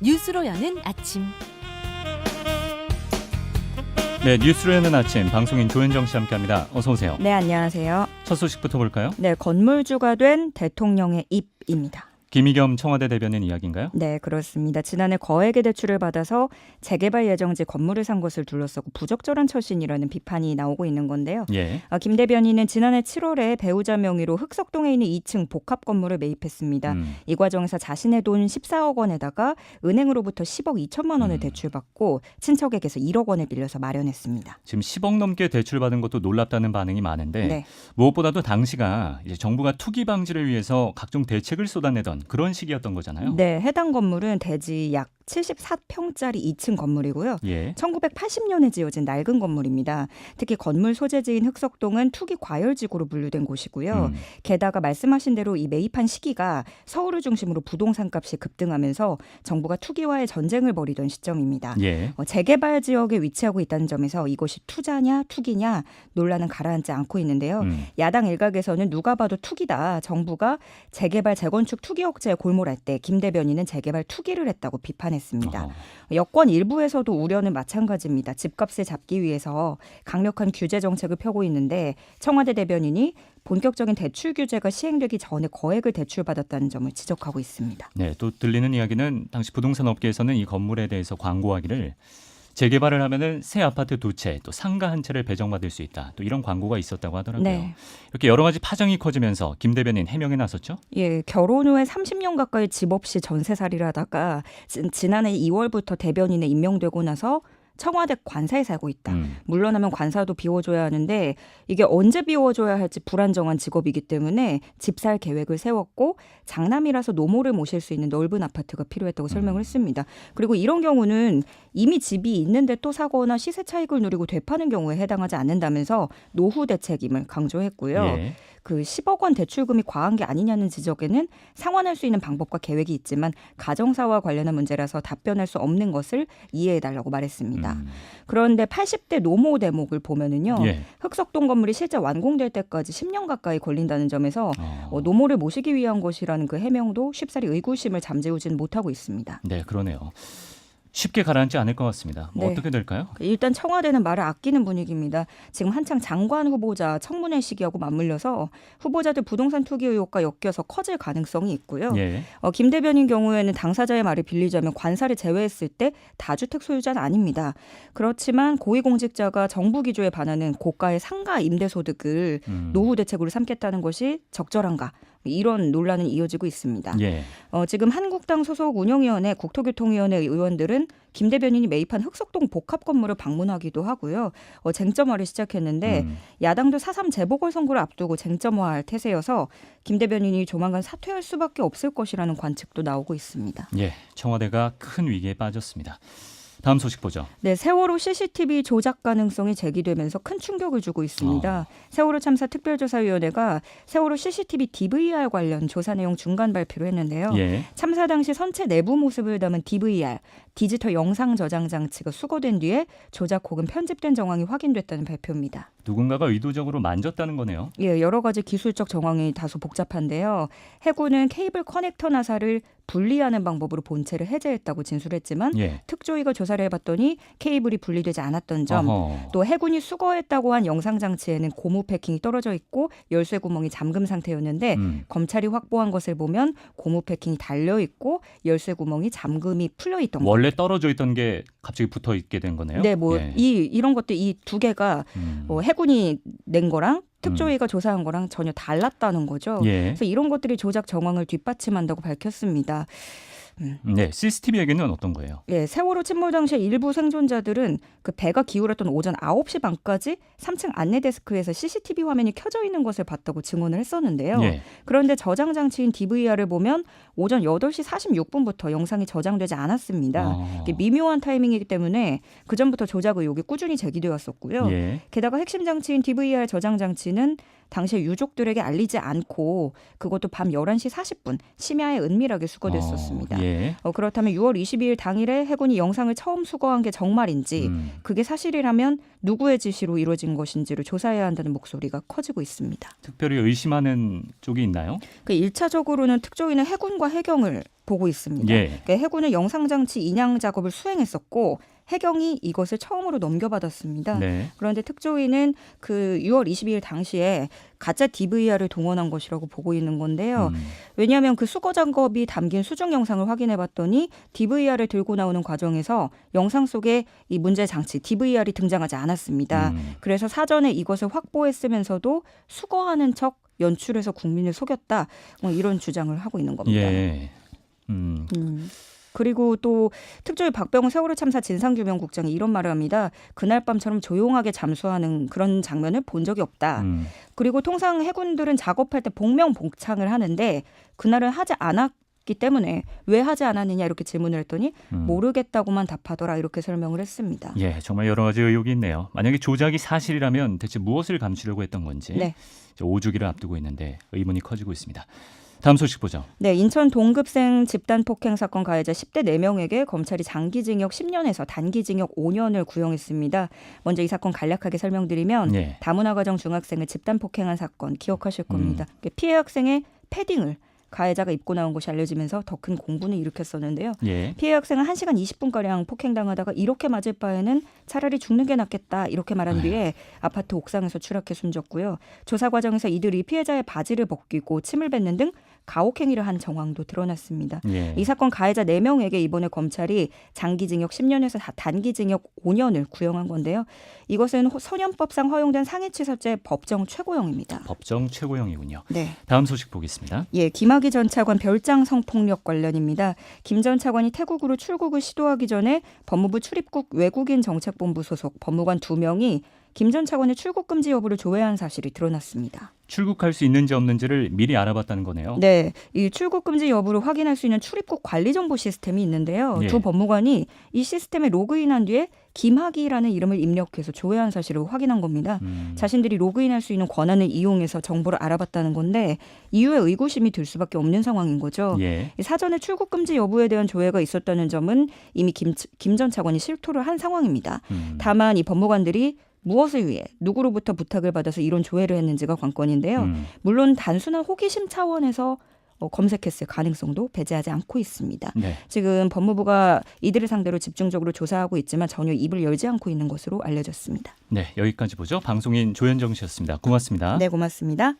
뉴스로 여는 아침. 네, 뉴스로 여는 아침 방송인 조현정 씨 함께합니다. 어서 오세요. 네, 안녕하세요. 첫 소식부터 볼까요? 네, 건물주가 된 대통령의 입입니다. 김의겸 청와대 대변인 이야기인가요? 네, 그렇습니다. 지난해 거액의 대출을 받아서 재개발 예정지 건물을 산 것을 둘러싸고 부적절한 처신이라는 비판이 나오고 있는 건데요. 예. 아, 김 대변인은 지난해 7월에 배우자 명의로 흑석동에 있는 2층 복합 건물을 매입했습니다. 음, 이 과정에서 자신의 돈 14억 원에다가 은행으로부터 10억 2천만 원을 음. 대출받고 친척에게서 1억 원을 빌려서 마련했습니다. 지금 10억 넘게 대출 받은 것도 놀랍다는 반응이 많은데 네. 무엇보다도 당시가 이제 정부가 투기 방지를 위해서 각종 대책을 쏟아내던 그런 시기였던 거잖아요. 네, 해당 건물은 대지 약 74평짜리 2층 건물이고요. 예. 1980년에 지어진 낡은 건물입니다. 특히 건물 소재지인 흑석동은 투기 과열지구로 분류된 곳이고요. 음, 게다가 말씀하신 대로 이 매입한 시기가 서울을 중심으로 부동산 값이 급등하면서 정부가 투기와의 전쟁을 벌이던 시점입니다. 예. 어, 재개발 지역에 위치하고 있다는 점에서 이것이 투자냐 투기냐 논란은 가라앉지 않고 있는데요. 음, 야당 일각에서는 누가 봐도 투기다. 정부가 재개발 재건축 투기 억제에 골몰할 때 김 대변인은 재개발 투기를 했다고 비판했 습니다. 어허. 여권 일부에서도 우려는 마찬가지입니다. 집값을 잡기 위해서 강력한 규제 정책을 펴고 있는데 청와대 대변인이 본격적인 대출 규제가 시행되기 전에 거액을 대출받았다는 점을 지적하고 있습니다. 네, 또 들리는 이야기는 당시 부동산 업계에서는 이 건물에 대해서 광고하기를 재개발을 하면은 새 아파트 두 채, 또 상가 한 채를 배정받을 수 있다. 또 이런 광고가 있었다고 하더라고요. 네. 이렇게 여러 가지 파장이 커지면서 김 대변인 해명에 나섰죠. 예, 결혼 후에 30년 가까이 집 없이 전세살이를 하다가 지- 지난해 2월부터 대변인에 임명되고 나서 청와대 관사에 살고 있다. 음, 물러나면 관사도 비워줘야 하는데 이게 언제 비워줘야 할지 불안정한 직업이기 때문에 집 살 계획을 세웠고 장남이라서 노모를 모실 수 있는 넓은 아파트가 필요했다고 설명을 했습니다. 그리고 이런 경우는 이미 집이 있는데 또 사거나 시세 차익을 누리고 되파는 경우에 해당하지 않는다면서 노후 대책임을 강조했고요. 예. 그 10억 원 대출금이 과한 게 아니냐는 지적에는 상환할 수 있는 방법과 계획이 있지만 가정사와 관련한 문제라서 답변할 수 없는 것을 이해해 달라고 말했습니다. 음, 그런데 80대 노모 대목을 보면은요. 예. 흑석동 건물이 실제 완공될 때까지 10년 가까이 걸린다는 점에서 어. 어, 노모를 모시기 위한 것이라는 그 해명도 쉽사리 의구심을 잠재우지는 못하고 있습니다. 네, 그러네요. 쉽게 가라앉지 않을 것 같습니다. 뭐 네. 어떻게 될까요? 일단 청와대는 말을 아끼는 분위기입니다. 지금 한창 장관 후보자 청문회 시기하고 맞물려서 후보자들 부동산 투기 의혹과 엮여서 커질 가능성이 있고요. 예. 어, 김 대변인 경우에는 당사자의 말을 빌리자면 관사를 제외했을 때 다주택 소유자는 아닙니다. 그렇지만 고위공직자가 정부 기조에 반하는 고가의 상가 임대 소득을 음. 노후 대책으로 삼겠다는 것이 적절한가? 이런 논란은 이어지고 있습니다. 예. 어, 지금 한국당 소속 운영위원회 국토교통위원회 의원들은 김 대변인이 매입한 흑석동 복합 건물을 방문하기도 하고요. 어, 쟁점화를 시작했는데 음. 야당도 4.3 재보궐선거를 앞두고 쟁점화할 태세여서 김 대변인이 조만간 사퇴할 수밖에 없을 것이라는 관측도 나오고 있습니다. 예. 청와대가 큰 위기에 빠졌습니다. 다음 소식 보죠. 네, 세월호 CCTV 조작 가능성이 제기되면서 큰 충격을 주고 있습니다. 세월호 참사 특별조사위원회가 세월호 CCTV DVR 관련 조사 내용 중간 발표를 했는데요. 예. 참사 당시 선체 내부 모습을 담은 DVR 디지털 영상 저장 장치가 수거된 뒤에 조작 혹은 편집된 정황이 확인됐다는 발표입니다. 누군가가 의도적으로 만졌다는 거네요. 예, 여러 가지 기술적 정황이 다소 복잡한데요. 해군은 케이블 커넥터 나사를 분리하는 방법으로 본체를 해제했다고 진술했지만 예. 특조위가 조사를 해봤더니 케이블이 분리되지 않았던 점, 어허. 또 해군이 수거했다고 한 영상 장치에는 고무 패킹이 떨어져 있고 열쇠 구멍이 잠금 상태였는데 음. 검찰이 확보한 것을 보면 고무 패킹이 달려 있고 열쇠 구멍이 잠금이 풀려 있던 거. 원래 떨어져 있던 게 갑자기 붙어 있게 된 거네요. 네, 뭐 예. 이 이런 것들 이 두 개가 음. 뭐 해군 이 낸 거랑 특조위가 조사한 거랑 전혀 달랐다는 거죠. 예. 그래서 이런 것들이 조작 정황을 뒷받침한다고 밝혔습니다. 네, CCTV에게는 어떤 거예요? 예, 세월호 침몰 당시 일부 생존자들은 그 배가 기울었던 오전 9시 반까지 3층 안내 데스크에서 CCTV 화면이 켜져 있는 것을 봤다고 증언을 했었는데요. 예. 그런데 저장 장치인 DVR을 보면 오전 8시 46분부터 영상이 저장되지 않았습니다. 어. 이게 미묘한 타이밍이기 때문에 그 전부터 조작 의혹이 꾸준히 제기되어 왔었고요. 예. 게다가 핵심 장치인 DVR 저장 장치는 당시에 유족들에게 알리지 않고 그것도 밤 11시 40분 심야에 은밀하게 수거됐었습니다. 어, 예. 어, 그렇다면 6월 22일 당일에 해군이 영상을 처음 수거한 게 정말인지 음. 그게 사실이라면 누구의 지시로 이루어진 것인지를 조사해야 한다는 목소리가 커지고 있습니다. 특별히 의심하는 쪽이 있나요? 그 1차적으로는 특조위는 해군과 해경을 보고 있습니다. 예. 그러니까 해군은 영상장치 인양 작업을 수행했었고 해경이 이것을 처음으로 넘겨받았습니다. 네. 그런데 특조위는 그 6월 22일 당시에 가짜 DVR을 동원한 것이라고 보고 있는 건데요. 음. 왜냐하면 그 수거 작업이 담긴 수중 영상을 확인해 봤더니 DVR을 들고 나오는 과정에서 영상 속에 이 문제 장치 DVR이 등장하지 않았습니다. 음. 그래서 사전에 이것을 확보했으면서도 수거하는 척 연출해서 국민을 속였다. 뭐 이런 주장을 하고 있는 겁니다. 예. 음. 음. 그리고 또 특조위 박병호 세월호 참사 진상규명국장이 이런 말을 합니다. 그날 밤처럼 조용하게 잠수하는 그런 장면을 본 적이 없다. 음. 그리고 통상 해군들은 작업할 때 복명복창을 하는데 그날은 하지 않았 기 때문에 왜 하지 않았느냐 이렇게 질문을 했더니 음. 모르겠다고만 답하더라 이렇게 설명을 했습니다. 예, 정말 여러 가지 의혹이 있네요. 만약에 조작이 사실이라면 대체 무엇을 감추려고 했던 건지 네. 이제 5주기를 앞두고 있는데 의문이 커지고 있습니다. 다음 소식 보죠. 네, 인천 동급생 집단 폭행 사건 가해자 10대 4명에게 검찰이 장기 징역 10년에서 단기 징역 5년을 구형했습니다. 먼저 이 사건 간략하게 설명드리면 예. 다문화 가정 중학생을 집단 폭행한 사건 기억하실 음. 겁니다. 피해 학생의 패딩을 가해자가 입고 나온 것이 알려지면서 더 큰 공분을 일으켰었는데요. 예. 피해 학생은 1시간 20분가량 폭행당하다가 이렇게 맞을 바에는 차라리 죽는 게 낫겠다 이렇게 말한 뒤에 아파트 옥상에서 추락해 숨졌고요. 조사 과정에서 이들이 피해자의 바지를 벗기고 침을 뱉는 등 가혹행위를 한 정황도 드러났습니다. 예. 이 사건 가해자 4명에게 이번에 검찰이 장기징역 10년에서 다- 단기징역 5년을 구형한 건데요. 이것은 호- 소년법상 허용된 상해치사죄 법정 최고형입니다. 법정 최고형이군요. 네. 다음 소식 보겠습니다. 예, 김학의 전 차관 별장 성폭력 관련입니다. 김 전 차관이 태국으로 출국을 시도하기 전에 법무부 출입국 외국인 정책본부 소속 법무관 두 명이 김 전 차관의 출국 금지 여부를 조회한 사실이 드러났습니다. 출국할 수 있는지 없는지를 미리 알아봤다는 거네요. 네, 이 출국 금지 여부를 확인할 수 있는 출입국 관리 정보 시스템이 있는데요. 예. 두 법무관이 이 시스템에 로그인한 뒤에 김학이라는 이름을 입력해서 조회한 사실을 확인한 겁니다. 음. 자신들이 로그인할 수 있는 권한을 이용해서 정보를 알아봤다는 건데 이후에 의구심이 들 수밖에 없는 상황인 거죠. 예. 이 사전에 출국 금지 여부에 대한 조회가 있었다는 점은 이미 김 전 차관이 실토를 한 상황입니다. 음. 다만 이 법무관들이 무엇을 위해 누구로부터 부탁을 받아서 이런 조회를 했는지가 관건인데요. 음. 물론 단순한 호기심 차원에서 어, 검색했을 가능성도 배제하지 않고 있습니다. 네. 지금 법무부가 이들을 상대로 집중적으로 조사하고 있지만 전혀 입을 열지 않고 있는 것으로 알려졌습니다. 네, 여기까지 보죠. 방송인 조현정 씨였습니다. 고맙습니다. 네, 고맙습니다.